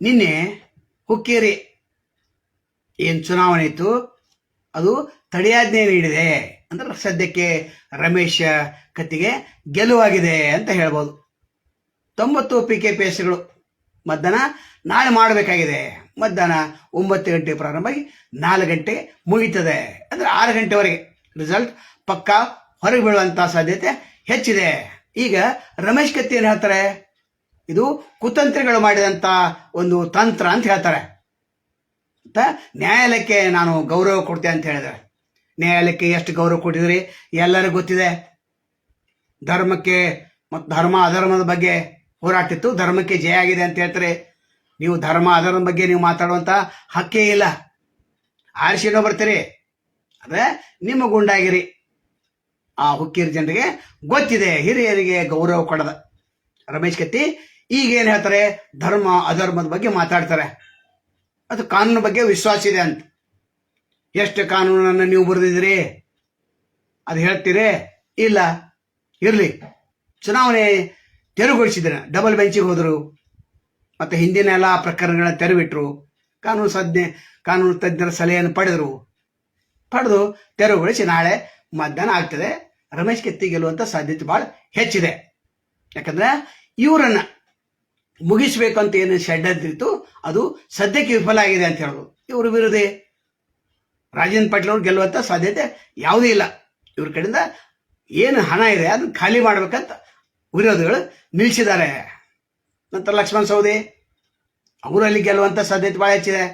ನಿನ್ನೆ ಹುಕ್ಕೇರಿ ಏನು ಚುನಾವಣೆ ಇತ್ತು? ಅದು ತಡೆಯಾಜ್ಞೆ ನೀಡಿದೆ ಅಂದ್ರೆ ಸದ್ಯಕ್ಕೆ ರಮೇಶ್ ಕತ್ತಿಗೆ ಗೆಲುವಾಗಿದೆ ಅಂತ ಹೇಳ್ಬೋದು. ತೊಂಬತ್ತು ಪಿ ಕೆ ಪಿ ಎಸ್ಗಳು ಮಧ್ಯಾಹ್ನ ನಾಳೆ ಮಾಡಬೇಕಾಗಿದೆ. ಮಧ್ಯಾಹ್ನ ಒಂಬತ್ತು ಗಂಟೆ ಪ್ರಾರಂಭ ಆಗಿ ನಾಲ್ಕು ಗಂಟೆ ಮುಗೀತದೆ ಅಂದ್ರೆ ಆರು ಗಂಟೆವರೆಗೆ. ರಿಸಲ್ಟ್ ಪಕ್ಕಾ ಹೊರಗೆ ಬೀಳುವಂಥ ಸಾಧ್ಯತೆ ಹೆಚ್ಚಿದೆ. ಈಗ ರಮೇಶ್ ಕತ್ತಿ ಏನು ಹೇಳ್ತಾರೆ? ಇದು ಕುತಂತ್ರಿಗಳು ಮಾಡಿದಂಥ ಒಂದು ತಂತ್ರ ಅಂತ ಹೇಳ್ತಾರೆ. ಅಂತ ನ್ಯಾಯಾಲಯಕ್ಕೆ ನಾನು ಗೌರವ ಕೊಡ್ತೇನೆ ಅಂತ ಹೇಳಿದ್ರೆ. ನ್ಯಾಯಾಲಯಕ್ಕೆ ಎಷ್ಟು ಗೌರವ ಕೊಟ್ಟಿದ್ರಿ? ಎಲ್ಲರಿಗೂ ಗೊತ್ತಿದೆ. ಧರ್ಮಕ್ಕೆ ಮತ್ತು ಧರ್ಮ ಅಧರ್ಮದ ಬಗ್ಗೆ ಹೋರಾಟಿತ್ತು ಧರ್ಮಕ್ಕೆ ಜಯ ಆಗಿದೆ ಅಂತ ಹೇಳ್ತಾರೆ. ನೀವು ಧರ್ಮ ಅಧರ್ಮದ ಬಗ್ಗೆ ನೀವು ಮಾತಾಡುವಂಥ ಹಕ್ಕೇ ಇಲ್ಲ. ಆರಿಸಿನೋ ಬರ್ತೀರಿ. ಆದರೆ ನಿಮ್ಮ ಗುಂಡಾಗಿರಿ. ಆ ಹುಕ್ಕಿರ ಜನರಿಗೆ ಗೊತ್ತಿದೆ. ಹಿರಿಯರಿಗೆ ಗೌರವ ಕೊಡದ. ರಮೇಶ್ ಕತ್ತಿ ಈಗ ಏನು ಹೇಳ್ತಾರೆ? ಧರ್ಮ, ಅಧರ್ಮದ ಬಗ್ಗೆ ಮಾತಾಡ್ತಾರೆ. ಅದು ಕಾನೂನು ಬಗ್ಗೆ ವಿಶ್ವಾಸ ಇದೆ ಅಂತ. ಎಷ್ಟು ಕಾನೂನನ್ನು ನೀವು ಬರೆದಿದ್ದೀರಿ? ಅದು ಹೇಳ್ತೀರಿ? ಇಲ್ಲ. ಇರಲಿ. ಚುನಾವಣೆ ತೆರವುಗೊಳಿಸಿದ್ರೆ ಡಬಲ್ ಬೆಂಚಿಗೆ ಹೋದರು, ಮತ್ತು ಹಿಂದಿನ ಎಲ್ಲ ಪ್ರಕರಣಗಳನ್ನ ತೆರವಿಟ್ರು, ಕಾನೂನು ಸಜ್ಞೆ ಕಾನೂನು ತಜ್ಞರ ಸಲಹೆಯನ್ನು ಪಡೆದರು. ಪಡೆದು ತೆರವುಗೊಳಿಸಿ ನಾಳೆ ಮಧ್ಯಾಹ್ನ ಆಗ್ತದೆ. ರಮೇಶ್ ಕೆತ್ತಿ ಗೆಲ್ಲುವಂಥ ಸಾಧ್ಯತೆ ಭಾಳ ಹೆಚ್ಚಿದೆ. ಯಾಕಂದ್ರೆ, ಇವರನ್ನ ಮುಗಿಸ್ಬೇಕು ಅಂತ ಏನು ಷಡ್ಯಂತ್ರಿತ್ತು ಅದು ಸದ್ಯಕ್ಕೆ ವಿಫಲ ಆಗಿದೆ ಅಂತ ಹೇಳೋದು. ಇವರು ವಿರೋಧಿ ರಾಜೇಂದ್ರ ಪಾಟೀಲ್ ಅವ್ರು ಗೆಲ್ಲುವಂಥ ಸಾಧ್ಯತೆ ಯಾವುದೂ ಇಲ್ಲ. ಇವ್ರ ಕಡೆಯಿಂದ ಏನು ಹಣ ಇದೆ, ಅದನ್ನು ಖಾಲಿ ಮಾಡ್ಬೇಕಂತ ವಿರೋಧಿಗಳು ನಿಲ್ಲಿಸಿದ್ದಾರೆ ನಂತರ ಲಕ್ಷ್ಮಣ್ ಸೌದಿ ಅವರು ಅಲ್ಲಿ ಗೆಲ್ಲುವಂಥ ಸಾಧ್ಯತೆ ಭಾಳ ಹೆಚ್ಚಿದೆ.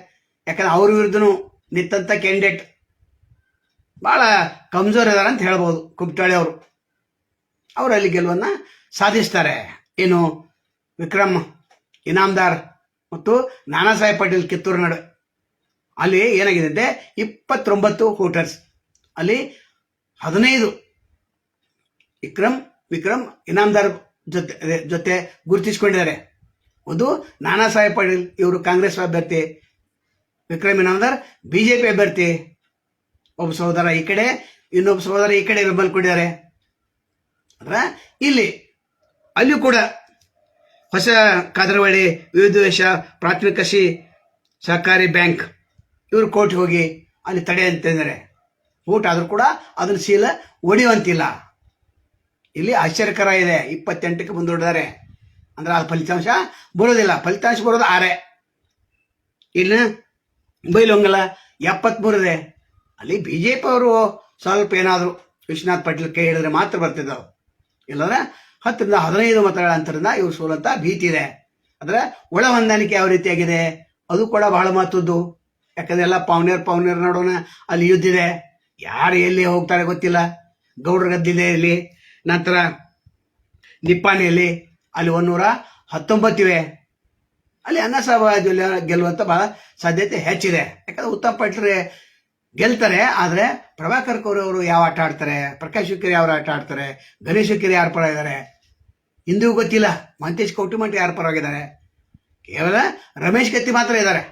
ಯಾಕಂದ್ರೆ ಅವ್ರ ವಿರುದ್ಧನೂ ನಿಂತಂಥ ಕ್ಯಾಂಡಿಡೇಟ್ ಭಾಳ ಕಮ್ಜೋರ್ ಇದ್ದಾರೆ ಅಂತ ಹೇಳ್ಬೋದು ಕುಮಟಾಳಿ ಅವರು. ಅವರು ಅಲ್ಲಿ ಗೆಲುವನ್ನು ಸಾಧಿಸ್ತಾರೆ. ಏನು ವಿಕ್ರಮ್, ಇನಾಮ್ದಾರ್ ಮತ್ತು ನಾನಾ ಸಾಹೇಬ್ ಪಾಟೀಲ್ ಕಿತ್ತೂರು ನಡು. ಅಲ್ಲಿ ಏನಾಗಿದೆ ಅಂದರೆ ಇಪ್ಪತ್ತೊಂಬತ್ತು ವೋಟರ್ಸ್ ಅಲ್ಲಿ ಹದಿನೈದು ವಿಕ್ರಮ್ ವಿಕ್ರಮ್, ಇನಾಮ್ದಾರ್ ಜೊತೆ ಜೊತೆ ಗುರುತಿಸಿಕೊಂಡಿದ್ದಾರೆ. ಒಂದು ನಾನಾ ಸಾಹೇಬ್ ಪಾಟೀಲ್, ಇವರು ಕಾಂಗ್ರೆಸ್ ಅಭ್ಯರ್ಥಿ. ವಿಕ್ರಮ್, ಇನಾಮ್ದಾರ್ ಪಿ ಅಭ್ಯರ್ಥಿ. ಒಬ್ಬ ಸಹೋದರ ಈ ಕಡೆ, ಇನ್ನೊಬ್ಬ ಸಹೋದರ ಈ ಕಡೆ ಬೆಂಬಲ ಕೊಟ್ಟಿದ್ದಾರೆ. ಅಂದ್ರೆ ಇಲ್ಲಿ ಅಲ್ಲಿ ಕೂಡ ಹೊಸ ಕಾದರವಳ್ಳಿ ವಿವಿಧ ದೇಶ ಪ್ರಾಥಮಿಕ ಕೃಷಿ, ಸಹಕಾರಿ ಬ್ಯಾಂಕ್, ಇವರು ಕೋರ್ಟ್ಗೆ ಹೋಗಿ ಅಲ್ಲಿ ತಡೆ ಅಂತಂದರೆ ಊಟ ಆದರೂ ಕೂಡ ಅದನ್ನ ಶೀಲ ಒಡೆಯುವಂತಿಲ್ಲ. ಇಲ್ಲಿ ಆಶ್ಚರ್ಯಕರ ಇದೆ. ಇಪ್ಪತ್ತೆಂಟಕ್ಕೆ ಮುಂದೂಡಿದ್ದಾರೆ ಅಂದ್ರೆ ಆ ಫಲಿತಾಂಶ ಬರೋದಿಲ್ಲ. ಫಲಿತಾಂಶ ಬರೋದು ಆರೆ. ಇನ್ನು ಬೈಲೊಂಗಲ ಎಪ್ಪತ್ತ್ಮೂರಿದೆ ಅಲ್ಲಿ ಬಿ ಜೆ ಪಿ ಅವರು ಸ್ವಲ್ಪ ಏನಾದರೂ ವಿಶ್ವನಾಥ್ ಪಾಟೀಲ್ ಕೈ ಹಿಡಿದ್ರೆ ಮಾತ್ರ ಬರ್ತಿದ್ದವು. ಇಲ್ಲಂದ್ರೆ ಹತ್ತರಿಂದ ಹದಿನೈದು ಮತಗಳ ಅಂತರದಿಂದ ಇವರು ಸೋಲಂತ ಭೀತಿ ಇದೆ. ಅಂದ್ರೆ ಒಳ ಹೊಂದಾಣಿಕೆ ಯಾವ ರೀತಿಯಾಗಿದೆ? ಅದು ಕೂಡ ಬಹಳ ಮಹತ್ವದ್ದು. ಯಾಕಂದ್ರೆ ಎಲ್ಲ ಪೌನೇರ್ ಪೌನೇರ್ ನೋಡೋಣ, ಅಲ್ಲಿ ಯುದ್ಧ ಇದೆ. ಯಾರು ಎಲ್ಲಿ ಹೋಗ್ತಾರೆ ಗೊತ್ತಿಲ್ಲ. ಗೌಡ್ರ ಗದ್ದಿದೆ ಇಲ್ಲಿ. ನಂತರ ನಿಪ್ಪಾಣಿಯಲ್ಲಿ ಅಲ್ಲಿ ಒಂದೂರ ಹತ್ತೊಂಬತ್ತಿವೆ. ಅಲ್ಲಿ ಅನ್ನಸಾಬ ಗೆಲ್ಲುವಂತ ಬಹಳ ಸಾಧ್ಯತೆ ಹೆಚ್ಚಿದೆ. ಯಾಕಂದ್ರೆ ಉತ್ತಮ ಪಟ್ಟರೆ ಗೆಲ್ತಾರೆ, ಆದರೆ ಪ್ರಭಾಕರ್ ಕೌರ್ ಅವರು ಯಾವ ಆಟ ಆಡ್ತಾರೆ? ಪ್ರಕಾಶ್ ಹುಕ್ಕೇರಿ ಯಾವ ಆಟ ಆಡ್ತಾರೆ? ಗಣೇಶ್ ಹುಕ್ಕೇರಿ ಯಾರು ಪರ ಇದ್ದಾರೆ ಇಂದಿಗೂ ಗೊತ್ತಿಲ್ಲ. ಮಂತೇಶ್ ಕೌಟಿಮಠ ಯಾರು ಪರವಾಗಿದ್ದಾರೆ? ಕೇವಲ ರಮೇಶ್ ಕತ್ತಿ ಮಾತ್ರ ಇದ್ದಾರೆ.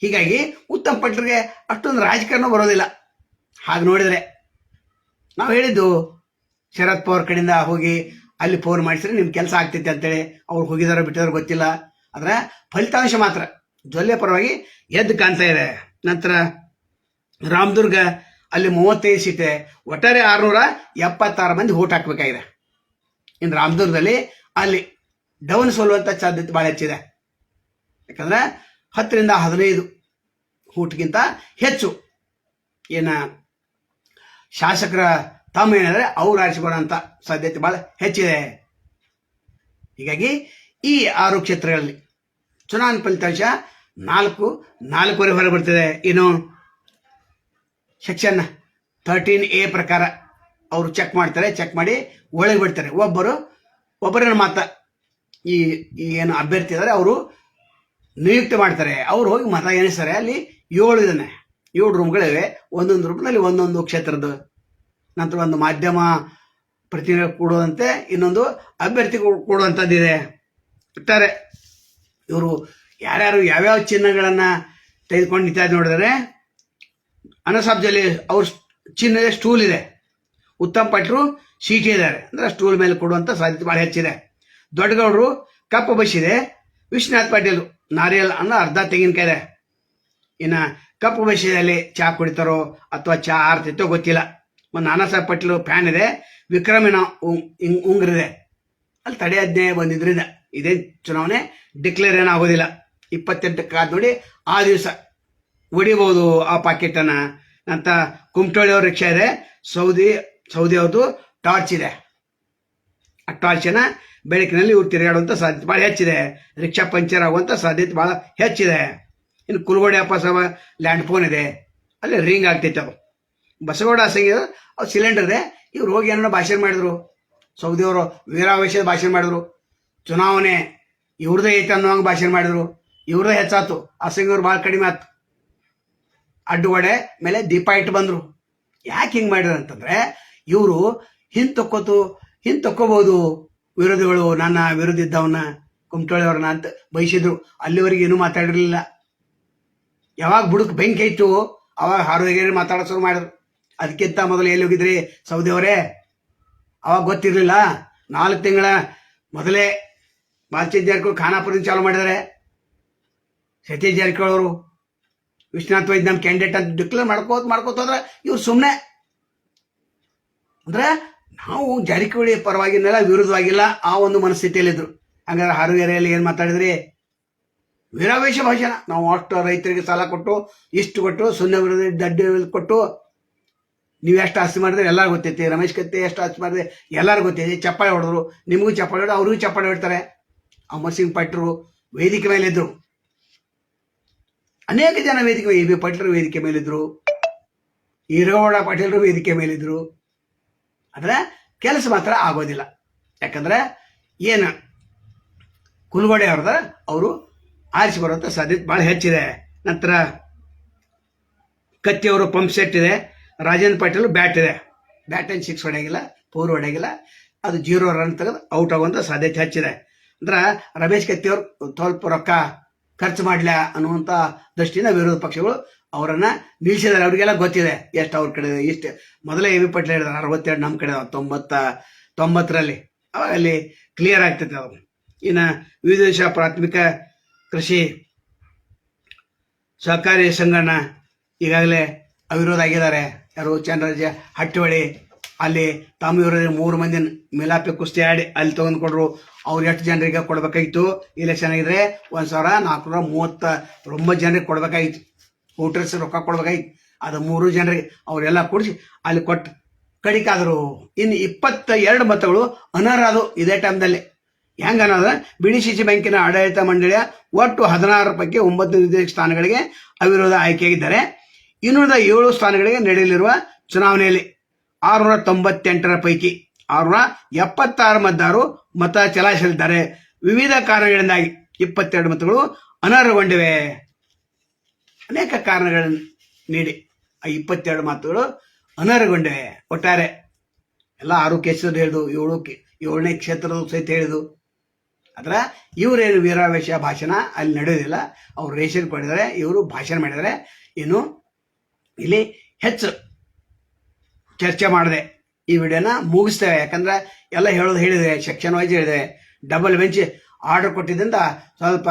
ಹೀಗಾಗಿ ಉತ್ತಮ್ ಪಟ್ರಿಗೆ ಅಷ್ಟೊಂದು ರಾಜಕಾರಣ ಬರೋದಿಲ್ಲ. ಹಾಗೆ ನೋಡಿದರೆ ನಾವು ಹೇಳಿದ್ದು, ಶರದ್ ಪವಾರ್ ಕಡೆಯಿಂದ ಹೋಗಿ ಅಲ್ಲಿ ಫೋನ್ ಮಾಡಿಸಿದ್ರೆ ನಿಮ್ಮ ಕೆಲಸ ಆಗ್ತೈತೆ ಅಂತೇಳಿ ಅವ್ರು ಹೋಗಿದಾರೋ ಬಿಟ್ಟಿದಾರೋ ಗೊತ್ತಿಲ್ಲ. ಆದರೆ ಫಲಿತಾಂಶ ಮಾತ್ರ. ಜೊಲ್ಲೆ ಪರವಾಗಿ ಎದ್ದು ಕಾಣ್ತಾ ಇದೆ. ನಂತರ ರಾಮದುರ್ಗ ಅಲ್ಲಿ ಮೂವತ್ತೈದು ಸೀಟೆ, ಒಟ್ಟಾರೆ ಆರುನೂರ ಎಪ್ಪತ್ತಾರು ಮಂದಿ ಓಟ್ ಹಾಕಬೇಕಾಗಿದೆ. ಇನ್ನು ರಾಮದುರ್ಗದಲ್ಲಿ ಅಲ್ಲಿ ಡೌನ್ ಸೋಲುವಂಥ ಸಾಧ್ಯತೆ ಭಾಳ ಹೆಚ್ಚಿದೆ. ಯಾಕಂದ್ರೆ ಹತ್ತರಿಂದ ಹದಿನೈದು ಊಟಕ್ಕಿಂತ ಹೆಚ್ಚು ಏನ ಶಾಸಕರ ತಮ್ಮ ಏನಾದರೆ ಅವ್ರು ಆರಿಸಿಕೊಳ್ಳೋಂಥ ಸಾಧ್ಯತೆ ಭಾಳ ಹೆಚ್ಚಿದೆ. ಹೀಗಾಗಿ ಈ ಆರು ಕ್ಷೇತ್ರಗಳಲ್ಲಿ ಚುನಾವಣೆ ಫಲಿತಾಂಶ ನಾಲ್ಕು, ನಾಲ್ಕೂವರೆ ಹೊರ ಬರ್ತಿದೆ. ಇನ್ನು ಸೆಕ್ಷನ್ ಥರ್ಟೀನ್ ಎ ಪ್ರಕಾರ ಅವರು ಚೆಕ್ ಮಾಡ್ತಾರೆ ಚೆಕ್ ಮಾಡಿ ಒಳಗೆ ಬಿಡ್ತಾರೆ. ಒಬ್ಬರು ಒಬ್ಬರನ್ನ ಮಾತ ಈ ಏನು ಅಭ್ಯರ್ಥಿ ಇದ್ದಾರೆ ಅವರು ನಿಯುಕ್ತಿ ಮಾಡ್ತಾರೆ. ಅವ್ರು ಹೋಗಿ ಮತ ಎಣಿಸ್ತಾರೆ. ಅಲ್ಲಿ ಏಳು ಇದನ್ನೇ, ಏಳು ರೂಮ್ಗಳಿವೆ ಒಂದೊಂದು ರೂಮ್ನಲ್ಲಿ ಒಂದೊಂದು ಕ್ಷೇತ್ರದ ನಂತರ ಒಂದು ಮಾಧ್ಯಮ ಪ್ರತಿನಿಧಿ ಕೊಡುವಂತೆ ಇನ್ನೊಂದು ಅಭ್ಯರ್ಥಿ ಕೊಡುವಂಥದ್ದಿದೆ ಇರ್ತಾರೆ. ಇವರು ಯಾರ್ಯಾರು ಯಾವ್ಯಾವ ಚಿಹ್ನೆಗಳನ್ನು ತೆಗೆದುಕೊಂಡು ನಿಂತಿದ್ದಾರೆ ನೋಡಿದರೆ ಅನಸಾಬ್ಜಲ್ಲಿ ಅವ್ರ ಚಿಹ್ನೆ ಸ್ಟೂಲ್ ಇದೆ. ಉತ್ತಮ್ ಪಟ್ರು ಇದ್ದಾರೆ. ಅಂದ್ರೆ ಸ್ಟೂಲ್ ಮೇಲೆ ಕೊಡುವಂಥ ಸಾಧ್ಯತೆ ಭಾಳ ಹೆಚ್ಚಿದೆ. ದೊಡ್ಡಗೌಡರು ಕಪ್ಪ ಬಸ್ ಇದೆ ವಿಶ್ವನಾಥ್ ಪಾಟೀಲ್, ನಾರಿಯಲ್ ಅನ್ನೋ ಅರ್ಧ ತೆಂಗಿನಕಾಯಿದೆ ಇನ್ನು ಕಪ್ಪು ಬಸ್ಸಿನಲ್ಲಿ ಚಹಾ ಕುಡಿತಾರೋ ಅಥವಾ ಚಹಾ ಆರ್ತಿತ್ತೋ ಗೊತ್ತಿಲ್ಲ. ಒಂದು ನಾನಾ ಸಾಹೇಬ್ ಪಟೇಲ್ ಫ್ಯಾನ್ ಇದೆ, ವಿಕ್ರಮಿನ ಉಂಗ್ರಿದೆ. ಅಲ್ಲಿ ತಡೆ ಅಧ್ಯಾಯ ಬಂದಿದ್ರಿಂದ ಇದೇ ಚುನಾವಣೆ ಡಿಕ್ಲೇರ್ ಏನಾಗೋದಿಲ್ಲ ಇಪ್ಪತ್ತೆಂಟಕ್ಕೆ ಕಾದ್ ನೋಡಿ ಆ ದಿವಸ ಹೊಡಿಬೋದು ಆ ಪಾಕೆಟನ್ನು ಅಂತ ಕುಮಟೋಳಿ ಅವ್ರ ರಿಕ್ಷಾ ಇದೆ, ಸೌದಿ ಸೌದಿ ಅವ್ರದ್ದು ಟಾರ್ಚ್ ಇದೆ. ಆ ಟಾರ್ಚನ್ನ ಬೆಳಕಿನಲ್ಲಿ ಇವ್ರು ತಿರುಗಾಡುವಂಥ ಸಾಧ್ಯತೆ ಭಾಳ ಹೆಚ್ಚಿದೆ. ರಿಕ್ಷಾ ಪಂಚರ್ ಆಗುವಂಥ ಸಾಧ್ಯತೆ ಭಾಳ ಹೆಚ್ಚಿದೆ. ಇನ್ನು ಕುಲ್ಗೋಡಿ ಅಪ್ಪಸವ ಲ್ಯಾಂಡ್ ಫೋನ್ ಇದೆ. ಅಲ್ಲಿ ರಿಂಗ್ ಆಗ್ತೈತೆ ಅದು. ಬಸಗೌಡ ಸಂಗೀತ ಅವ್ರು ಸಿಲಿಂಡರ್ ಇದೆ. ಇವ್ರು ಹೋಗಿ ಏನೋ ಭಾಷಣ ಮಾಡಿದ್ರು. ಸೌದಿಯವರು ವೀರಾವೇಶದ ಭಾಷಣ ಮಾಡಿದ್ರು. ಚುನಾವಣೆ, ಇವ್ರದೇ ಐತೆ ಅನ್ನೋ ಹಂಗೆ ಭಾಷಣ ಮಾಡಿದ್ರು. ಇವ್ರದೇ ಹೆಚ್ಚಾತು. ಅಸಂಗಿಯವ್ರು ಭಾಳ ಕಡಿಮೆ ಆಯ್ತು ಅಡ್ಡುಗಡೆ ಮೇಲೆ ದೀಪ ಇಟ್ಟು ಬಂದರು. ಯಾಕೆ ಹಿಂಗೆ ಮಾಡಿದ್ರು ಅಂತಂದ್ರೆ ಇವರು ಹಿಂದೆ ತಕ್ಕೋತು ಹಿಂದೆ ತಕ್ಕೋಬಹುದು ವಿರೋಧಿಗಳು, ನನ್ನ ವಿರೋಧ ಇದ್ದವನ್ನ ಕುಮಟೋಳಿಯವ್ರನ್ನ ಅಂತ ಬಯಸಿದ್ರು. ಅಲ್ಲಿವರೆಗೆ ಏನು ಮಾತಾಡಿರಲಿಲ್ಲ. ಯಾವಾಗ ಬುಡಕ್ ಬೆಂಕಿ ಇತ್ತು ಅವಾಗ ಹಾರುಗೇರಿ ಮಾತಾಡೋ ಶುರು ಮಾಡಿದ್ರು. ಅದಕ್ಕಿಂತ ಮೊದಲು ಎಲ್ಲಿ ಹೋಗಿದ್ರಿ ಸೌದಿ ಅವರೇ? ಅವಾಗ ಗೊತ್ತಿರಲಿಲ್ಲ. ನಾಲ್ಕು ತಿಂಗಳ ಮೊದಲೇ ಬಾಲ್ಚಂದ್ ಜಾರಕಿಹೊಳಿ ಖಾನಾಪುರದಿಂದ ಚಾಲು ಮಾಡಿದ್ದಾರೆ. ಸತೀಶ್ ಜಾರಕಿಹೊಳಿ ಅವರು ವಿಶ್ವನಾಥ್ ವೈದ್ಯ ನಮ್ಮ ಕ್ಯಾಂಡಿಡೇಟ್ ಅಂತ ಡಿಕ್ಲೇರ್ ಮಾಡ್ಕೋತ ಮಾಡ್ಕೋತ ಹೋದ್ರೆ ಇವ್ರು ಸುಮ್ಮನೆ ಅಂದ್ರೆ ನಾವು ಜಾರಕಿಹೊಳಿ ಪರವಾಗಿಲ್ಲ ವಿರುದ್ಧವಾಗಿಲ್ಲ ಆ ಒಂದು ಮನಸ್ಥಿತಿಯಲ್ಲಿದ್ರು. ಹಂಗಾದ್ರೆ ಹಾರುಗೆರೆಯಲ್ಲಿ ಏನು ಮಾತಾಡಿದ್ರಿ? ವೀರಾವೇಶ ಭಾಷಣ. ನಾವು ಅಷ್ಟು ರೈತರಿಗೆ ಸಾಲ ಕೊಟ್ಟು, ಇಷ್ಟು ಕೊಟ್ಟು ಸೊನ್ನೆ ವಿರೋಧಿ ದಡ್ಡಿ ಕೊಟ್ಟು, ನೀವು ಎಷ್ಟು ಆಸ್ತಿ ಮಾಡಿದ್ರೆ? ಎಲ್ಲರೂ ಗೊತ್ತೈತಿ. ರಮೇಶ್ ಕತ್ತಿ ಎಷ್ಟು ಆಸ್ತಿ ಮಾಡಿದ್ರೆ? ಎಲ್ಲರೂ ಗೊತ್ತೈತಿ. ಚಪ್ಪಾಳೆ ಹೊಡೆದ್ರು. ನಿಮಗೂ ಚಪ್ಪಾಳೆ ಹೊಡೆದು ಅವ್ರಿಗೂ ಚಪ್ಪಾಳೆ ಹೊಡ್ತಾರೆ. ಅಮರ್ ಸಿಂಗ್ ಪಟ್ರು ವೇದಿಕೆ ಮೇಲಿದ್ರು ಅನೇಕ ಜನ ವೇದಿಕೆ, ಎ ಬಿ ಪಟ್ರು ವೇದಿಕೆ ಮೇಲಿದ್ರು ಈರಗೌಡ ಪಾಟೀಲರು ವೇದಿಕೆ ಮೇಲಿದ್ರು ಆದರೆ ಕೆಲಸ ಮಾತ್ರ ಆಗೋದಿಲ್ಲ. ಯಾಕಂದ್ರೆ ಏನು ಕುಲ್ಗೋಡೆ ಅವ್ರದ ಅವರು ಆರಿಸಿ ಸಾಧ್ಯತೆ ಭಾಳ ಹೆಚ್ಚಿದೆ. ನಂತರ ಕತ್ತಿಯವರು ಪಂಪ್ ಸೆಟ್ ಇದೆ, ರಾಜೇಂದ್ರ ಪಾಟೀಲ್ ಬ್ಯಾಟ್ ಇದೆ. ಬ್ಯಾಟ್ ಅಂಡ್ ಸಿಕ್ಸ್ ಹೊಡೆಯಾಗಿಲ್ಲ, ಫೋರ್ ಹೊಡೆಯಾಗಿಲ್ಲ, ಅದು ಜೀರೋ ರನ್ ತೆಗೆದು ಔಟ್ ಆಗುವಂಥ ಸಾಧ್ಯತೆ ಹೆಚ್ಚಿದೆ. ಅಂದ್ರೆ ರಮೇಶ್ ಕತ್ತಿಯವರು ಸ್ವಲ್ಪ ರೊಕ್ಕ ಖರ್ಚು ಮಾಡಲ ಅನ್ನುವಂಥ ದೃಷ್ಟಿಯಿಂದ ವಿರೋಧ ಪಕ್ಷಗಳು ಅವರನ್ನ ನಿಲ್ಲಿಸಿದ್ದಾರೆ ಅವರಿಗೆಲ್ಲ ಗೊತ್ತಿದೆ. ಎಷ್ಟು ಅವ್ರ ಕಡೆ ಇಷ್ಟು ಮೊದಲೇ ಎ ವಿ ಪಟ್ಲ ಹೇಳಿದಾರೆ ಅರವತ್ತೆರಡು ನಮ್ಮ ಕಡೆ. ತೊಂಬತ್ತ, ತೊಂಬತ್ತರಲ್ಲಿ. ಅವಾಗ ಅಲ್ಲಿ ಕ್ಲಿಯರ್ ಆಗ್ತೈತೆ ಅದು. ಇನ್ನು ವಿವಿಧ ದೇಶ ಪ್ರಾಥಮಿಕ ಕೃಷಿ ಸಹಕಾರಿ ಸಂಘನ ಈಗಾಗಲೇ ಅವಿರೋಧ ಆಗಿದ್ದಾರೆ. ಯಾರು ಚಂದ್ರರಾಜ ಹಟ್ಟಿಹೊಳಿ ಅಲ್ಲಿ ತಮ್ಮ ಇವರಲ್ಲಿ ಮೂರು ಮಂದಿ ಮಿಲಾಪಿ ಕುಸ್ತಿ ಆಡಿ ಅಲ್ಲಿ ತಗೊಂಡು ಕೊಡ್ರು ಅವ್ರು ಎಷ್ಟು ಜನರಿಗೆ ಕೊಡಬೇಕಾಗಿತ್ತು ಇಲೆಕ್ಷನ್ ಆಗಿದ್ರೆ ಒಂದು ಸಾವಿರ ನಾಲ್ಕುನೂರ ಮೂವತ್ತ ಒಂಬತ್ತು ಜನರಿಗೆ ಕೊಡ್ಬೇಕಾಗಿತ್ತು ವೋಟರ್ಸ್ ರೊಕ್ಕ ಕೊಡ್ಬೇಕಾಗಿ ಅದು ಮೂರು ಜನರಿಗೆ ಅವರೆಲ್ಲ ಕೊಡಿಸಿ ಅಲ್ಲಿ ಕೊಟ್ಟು ಕಡಿಕಾದರು. ಇನ್ನು ಇಪ್ಪತ್ತ ಎರಡು ಮತಗಳು ಅನರ್ಹದು ಇದೇ ಟೈಮ್ದಲ್ಲಿ ಹೆಂಗ ಅನ್ನೋದು? ಬಿಡಿ ಸಿ ಬ್ಯಾಂಕಿನ ಆಡಳಿತ ಮಂಡಳಿಯ ಒಟ್ಟು ಹದಿನಾರು ಪೈಕಿ ಒಂಬತ್ತು ನಿರ್ದೇಶಕ ಸ್ಥಾನಗಳಿಗೆ ಅವಿರೋಧ ಆಯ್ಕೆಯಾಗಿದ್ದಾರೆ. ಇನ್ನುಳಿದ ಏಳು ಸ್ಥಾನಗಳಿಗೆ ನಡೆಯಲಿರುವ ಚುನಾವಣೆಯಲ್ಲಿ ಆರುನೂರ ತೊಂಬತ್ತೆಂಟರ ಪೈಕಿ ಆರುನೂರ ಎಪ್ಪತ್ತಾರು ಮತದಾರರು ಮತ ಚಲಾಯಿಸಲಿದ್ದಾರೆ. ವಿವಿಧ ಕಾರಣಗಳಿಂದಾಗಿ ಇಪ್ಪತ್ತೆರಡು ಮತಗಳು ಅನರ್ಹಗೊಂಡಿವೆ. ಅನೇಕ ಕಾರಣಗಳನ್ನು ನೀಡಿ ಆ ಇಪ್ಪತ್ತೆರಡು ಮಾತುಗಳು ಅನರ್ಹಗೊಂಡಿವೆ ಒಟ್ಟಾರೆ ಎಲ್ಲ ಆರು ಕೇಸರು ಹೇಳಿದು, ಏಳು ಏಳನೇ ಕ್ಷೇತ್ರದ ಸಹಿತ ಹೇಳಿದು ಆದ್ರೆ ಇವರೇನು ವೀರಾವೇಶ ಭಾಷಣ ಅಲ್ಲಿ ನಡೆಯೋದಿಲ್ಲ ಅವ್ರು ರೇಷನ್ ಪಡೆದರೆ, ಇವರು ಭಾಷಣ ಮಾಡಿದರೆ ಇನ್ನು ಇಲ್ಲಿ ಹೆಚ್ಚು ಚರ್ಚೆ ಮಾಡಿದೆ ಈ ವಿಡಿಯೋನ ಮುಗಿಸ್ತೇವೆ. ಯಾಕಂದ್ರೆ ಎಲ್ಲ ಹೇಳೋದು ಹೇಳಿದೆ ಸೆಕ್ಷನ್ ವೈಸ್ ಹೇಳಿದೆ. ಡಬಲ್ ಬೆಂಚ್ ಆರ್ಡರ್ ಕೊಟ್ಟಿದ್ದರಿಂದ ಸ್ವಲ್ಪ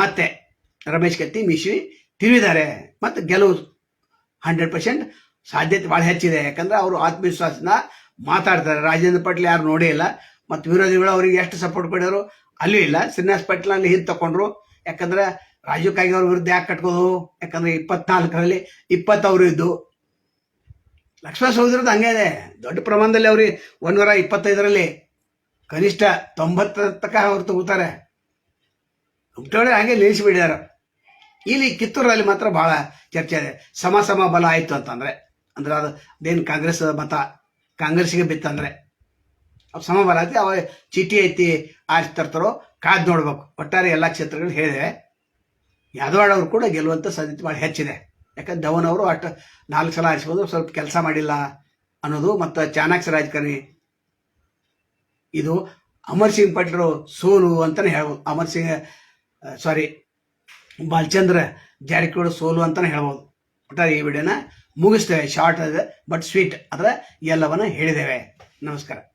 ಮತ್ತೆ ರಮೇಶ್ ಕತ್ತಿ, ಮಿಶ್ವಿ ತಿಳಿದಿದ್ದಾರೆ ಮತ್ತು ಗೆಲುವು ಹಂಡ್ರೆಡ್ ಪರ್ಸೆಂಟ್ ಸಾಧ್ಯತೆ ಭಾಳ ಹೆಚ್ಚಿದೆ. ಯಾಕಂದ್ರೆ ಅವರು ಆತ್ಮವಿಶ್ವಾಸನ ಮಾತಾಡ್ತಾರೆ. ರಾಜೇಂದ್ರ ಪಾಟೀಲ್ ಯಾರು ನೋಡೇ ಇಲ್ಲ. ಮತ್ತು ವಿರೋಧಿಗಳು ಅವರಿಗೆ ಎಷ್ಟು ಸಪೋರ್ಟ್ ಕೊಡೋರು ಅಲ್ಲೂ ಇಲ್ಲ. ಶ್ರೀನಿವಾಸ್ ಪಾಟೀಲ್ ಅಲ್ಲಿ ಹಿಂದೆ ತಗೊಂಡ್ರು ಯಾಕಂದ್ರೆ ರಾಜೀವ್ ಕಾಗೆ ಅವ್ರ ವಿರುದ್ಧ ಯಾಕೆ ಕಟ್ಕೋದು ಯಾಕಂದ್ರೆ ಇಪ್ಪತ್ನಾಲ್ಕರಲ್ಲಿ ಇಪ್ಪತ್ತವರು ಇದ್ದು. ಲಕ್ಷ್ಮಣ ಸೌಧರದ್ದು ಹಂಗೆ ಇದೆ. ದೊಡ್ಡ ಪ್ರಮಾಣದಲ್ಲಿ ಅವ್ರಿಗೆ ಒಂದೂರ ಇಪ್ಪತ್ತೈದರಲ್ಲಿ ಕನಿಷ್ಠ ತೊಂಬತ್ತರ ತನಕ ಅವ್ರು ತಗೋತಾರೆ. ಹುಟ್ಟೋಳೆ ಹಾಗೆ ನಿಲ್ಲಿಸಿಬಿಟ್ಟಿದ್ದಾರೆ ಇಲ್ಲಿ ಕಿತ್ತೂರಲ್ಲಿ ಮಾತ್ರ ಬಹಳ ಚರ್ಚೆ ಇದೆ. ಸಮ ಸಮ ಬಲ ಆಯಿತು ಅಂತಂದ್ರೆ, ಅಂದ್ರೆ ಅದು ಅದೇನು ಕಾಂಗ್ರೆಸ್ ಮತ ಕಾಂಗ್ರೆಸ್ಗೆ ಬಿತ್ತಂದ್ರೆ. ಅದು ಸಮ ಬಲ ಐತಿ ಅವ ಚೀಟಿ ಐತಿ ಆರಿಸಿ ತರ್ತಾರೋ, ಕಾದ್ ನೋಡ್ಬೇಕು. ಒಟ್ಟಾರೆ ಎಲ್ಲ ಕ್ಷೇತ್ರಗಳು ಹೇಳಿದೆ ಯಾದವಾಡ್ ಅವರು ಕೂಡ ಗೆಲ್ಲುವಂಥ ಸಾಧ್ಯತೆ ಭಾಳ ಹೆಚ್ಚಿದೆ. ಯಾಕಂದ್ರೆ ಧವನ್ ಅವರು ಅಷ್ಟು ನಾಲ್ಕು ಸಲ ಆರಿಸ್ಬೋದು, ಸ್ವಲ್ಪ ಕೆಲಸ ಮಾಡಿಲ್ಲ ಅನ್ನೋದು ಮತ್ತು ಚಾಣಾಕ್ಷ ರಾಜಕಾರಣಿ ಇದು ಅಮರ್ ಸಿಂಗ್ ಪಟೇಲ್ ಸೋಲು ಅಂತಲೇ ಹೇಳ್ಬೋದು. ಅಮರ್ ಸಿಂಗ್ ಸಾರಿ ಬಾಲಚಂದ್ರ, ಜಾರಕಿಹೊಳಿ, ಸೋಲು ಅಂತಲೇ ಹೇಳ್ಬೋದು. ಒಟ್ಟಾರೆ ಈ ವಿಡಿಯೋನ ಮುಗಿಸ್ತೇವೆ. ಶಾರ್ಟ್ ಬಟ್ ಸ್ವೀಟ್ ಅದರ ಎಲ್ಲವನ್ನ ಹೇಳಿದ್ದೇವೆ. ನಮಸ್ಕಾರ.